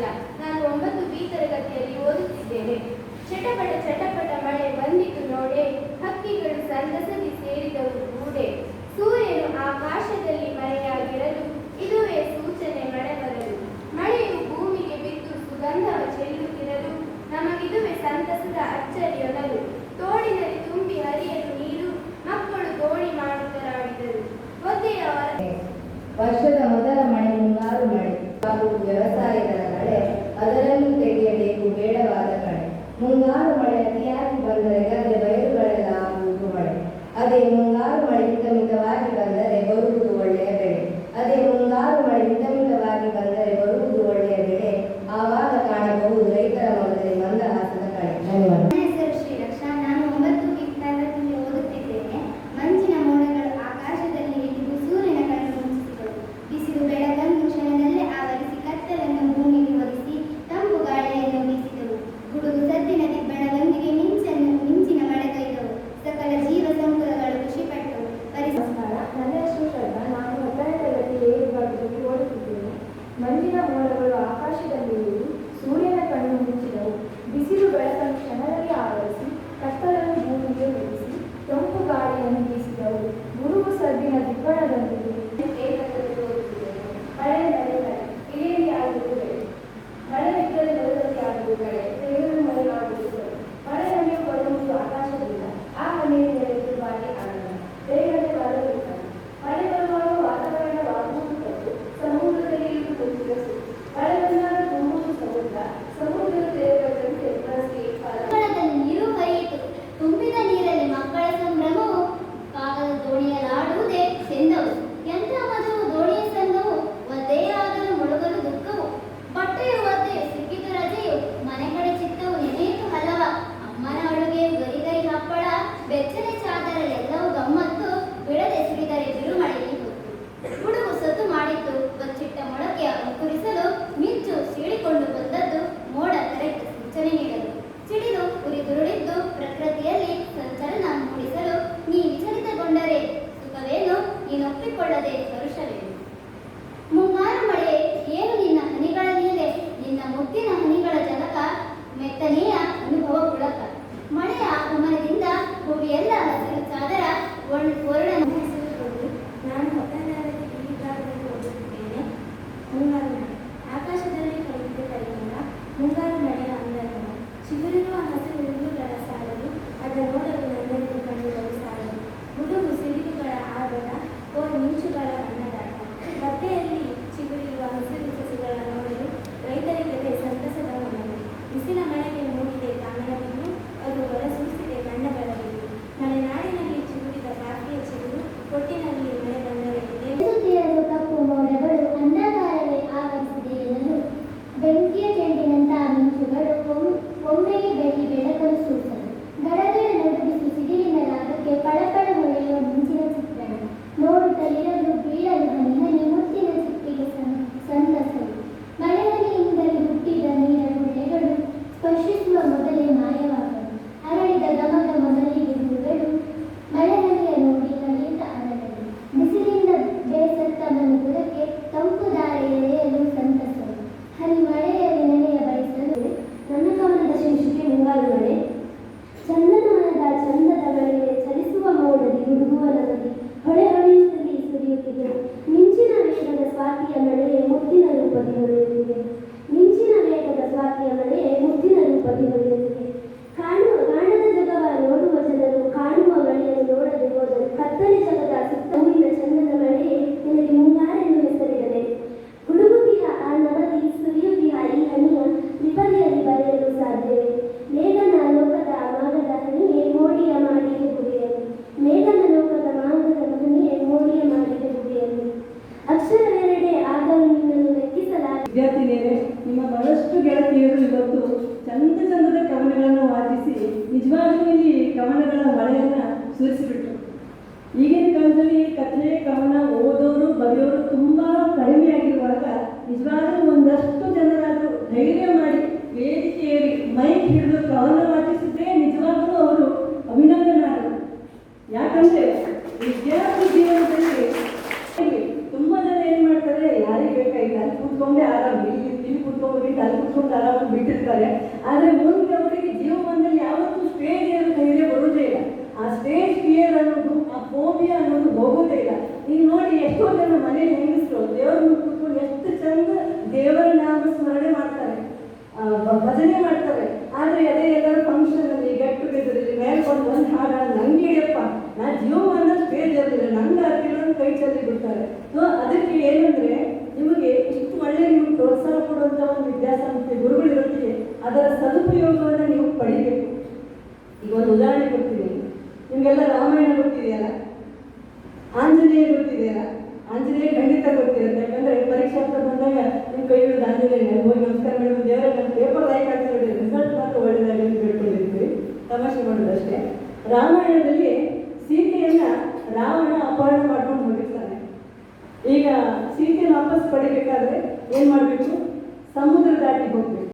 ಸಾಧ್ಯ ನಾನು ಒಂಬತ್ತು ಬಿ ತರಗತಿಯಲ್ಲಿ ಓದುತ್ತಿದ್ದೇನೆ. ಚಟಪಟ ಚಟಪಟ ಮಳೆ ಬಂದಿತು ನೋಡೆ, ಹಕ್ಕಿಗಳು ಸಂತಸದಿ ಸೇರಿದವರು ಕೂಡೆ ಸೂರ್ಯನು ಆಕಾಶದಲ್ಲಿ ಮರೆಯಾಗಿರಲು, ಇದುವೇ ಸೂಚನೆ ಮಳೆ ಬರಲು ಮಳೆಯು ಭೂಮಿಗೆ ಬಿದ್ದು ಸುಗಂಧವ ಚೆಲ್ಲುತ್ತಿರಲು, ನಮಗಿದುವೆ ಸಂತಸದ ಅಚ್ಚರಿಯೊಲಲು ತೋಡಿನಲ್ಲಿ ತುಂಬಿ ಹರಿಯಲು ನೀರು, ಮಕ್ಕಳು ದೋಣಿ ಮಾಡುತ್ತಲಾಡಿದರು. ಒದ್ದೆಯವರ ವರ್ಷದ ಮೊದಲ ಮಳೆ ಮುಂಗಾರು ಮಳೆ ಹಾಗೂ ವ್ಯವಸಾಯದ ಅದರಲ್ಲೂ ತೆಗೆಯಬೇಕು ಬೇಡವಾದ ಕಡೆ ಮುಂಗಾರು ಮಳೆ ಅತಿಯಾಗಿ ಬಂದರೆ ಗದ್ದೆ ಬಯಲುಗಳೆಲ್ಲ ಆಗುವುದು ಮಳೆ ಅದೇ ಮುಂಗಾರು ಮಳೆ ಹಿತಮಿತವಾಗಿ ಬಂದರೆ ರೂಪದಿ ದೊರೆಯುತ್ತಿದೆ ಮಿಂಚಿನ ವೇಗದ ಸ್ವಾತಿಯ ಮನೆ ಮುತ್ತಿನ ರೂಪದಿ ದೊರೆಯುತ್ತಿದೆ ಸೂಚಿಸಿಬಿಟ್ರು ಈಗಿನ ಕಾಲದಲ್ಲಿ ಕಥೆ, ಕವನ ಓದೋರು, ಬರೆಯೋರು ತುಂಬ ಕಡಿಮೆ ಆಗಿರುವಾಗ ನಿಜವಾಗ್ಲೂ ಒಂದಷ್ಟು ಜನರಾದರೂ ಧೈರ್ಯ ಮಾಡಿ ವೇದಿಕೆಯಲ್ಲಿ ಮೈಕ್ ಹಿಡಿದು ಕವನ ವಾಚಿಸಿದ್ರೆ ನಿಜವಾಗ್ಲೂ ಅವರು ಅಭಿನಂದನಾದರು ಯಾಕಂದ್ರೆ ವಿದ್ಯಾರ್ಥಿ ಜೀವನದಲ್ಲಿ ತುಂಬ ಜನ ಏನು ಮಾಡ್ತಾರೆ, ಯಾರಿಗೆ ಬೇಕಾಗಿಲ್ಲ, ಅಲ್ಲಿ ಕೂತ್ಕೊಂಡೆ ಆರಾಮ, ಇಲ್ಲಿ ಕೂತ್ಕೊಂಡು ಅಲ್ಲಿ ಕೂತ್ಕೊಂಡು ಆರಾಮ ಬಿಟ್ಟಿರ್ತಾರೆ. ನೋಡಿ ಮನೆ ಮನೇಲಿ ಹೆಂಗಸರು? ದೇವರ ಕೂತ್ಕೊಂಡು ಎಷ್ಟು ಚಂದ ದೇವರ ನಾಮ ಸ್ಮರಣೆ ಮಾಡ್ತಾರೆ. ಭಜನೆ ಮಾಡ್ತಾರೆ. ಆದರೆ ಅದೇ ಎಲ್ಲರ ಫಂಕ್ಷನ್ ಅಲ್ಲಿ ಗೆಟ್ ಟುಗೆದರ್ ಇಲ್ಲಿ ಮೇಲ್ಕೊಂಡು ಒಂದು ಹಾಡ, ನಂಗೆ ಹಿಡಿಯಪ್ಪ ನಾ ಜೀವಮಾನ ಸ್ಟೇಜ್ ಇರಲಿಲ್ಲ ನಂಗೆ ಆಗಿರೋದು ಕೈ ಚೆಲ್ಲಿ ಬಿಡ್ತಾರೆ. ಸೊ, ಅದಕ್ಕೆ ಏನಂದ್ರೆ ನಿಮಗೆ ಇಷ್ಟು ಒಳ್ಳೆ ನಿಮ್ಗೆ ಪ್ರೋತ್ಸಾಹ ಕೊಡುವಂಥ ಒಂದು ವಿದ್ಯಾಸಂಸ್ಥೆ ಗುರುಗಳಿರುತ್ತೆ ಅದರ ಸದುಪಯೋಗವನ್ನು ನೀವು ಪಡಿಬೇಕು. ಈಗ ಒಂದು ಉದಾಹರಣೆ ಕೊಡ್ತೀನಿ. ನಿಮಗೆಲ್ಲ ರಾಮಾಯಣ ಗೊತ್ತಿದೆಯಲ್ಲ? ಆಂಜನೇಯ ಗೊತ್ತಿದೆಯಲ್ಲ? ಆಂಜನೇಯ ಖಂಡಿತ ಗೊತ್ತಿರುತ್ತೆ ಯಾಕಂದ್ರೆ ಪರೀಕ್ಷೆ ಅಂತ ಬಂದಾಗ ನಿಮ್ಮ ಕೈ ಹಿಡಿದು ಆಂಜನೇಯ ಹೋಗಿ ನಮಸ್ಕಾರ ಮೇಡಮ್, ದೇವರ ನಮ್ಮ ಪೇಪರ್ ಲೈಕ್ ಆಗ್ತಿರೋದು ರಿಸಲ್ಟ್ ಮಾತ್ರ ಒಳ್ಳೆಯದಾಗಿ ಅಂತ ಬೇಡ್ಕೊಂಡಿರ್ತೀವಿ ತಮಾಷೆ ಮಾಡೋದಷ್ಟೇ. ರಾಮಾಯಣದಲ್ಲಿ ಸೀತೆಯನ್ನ ರಾವಣ ಅಪಹರಣ ಮಾಡ್ಕೊಂಡು ಹೋಗಿರ್ತಾನೆ. ಈಗ ಸೀತೆಯನ್ನು ವಾಪಸ್ ಪಡಿಬೇಕಾದ್ರೆ ಏನ್ ಮಾಡಬೇಕು? ಸಮುದ್ರ ದಾಟಿ ಹೋಗ್ಬೇಕು.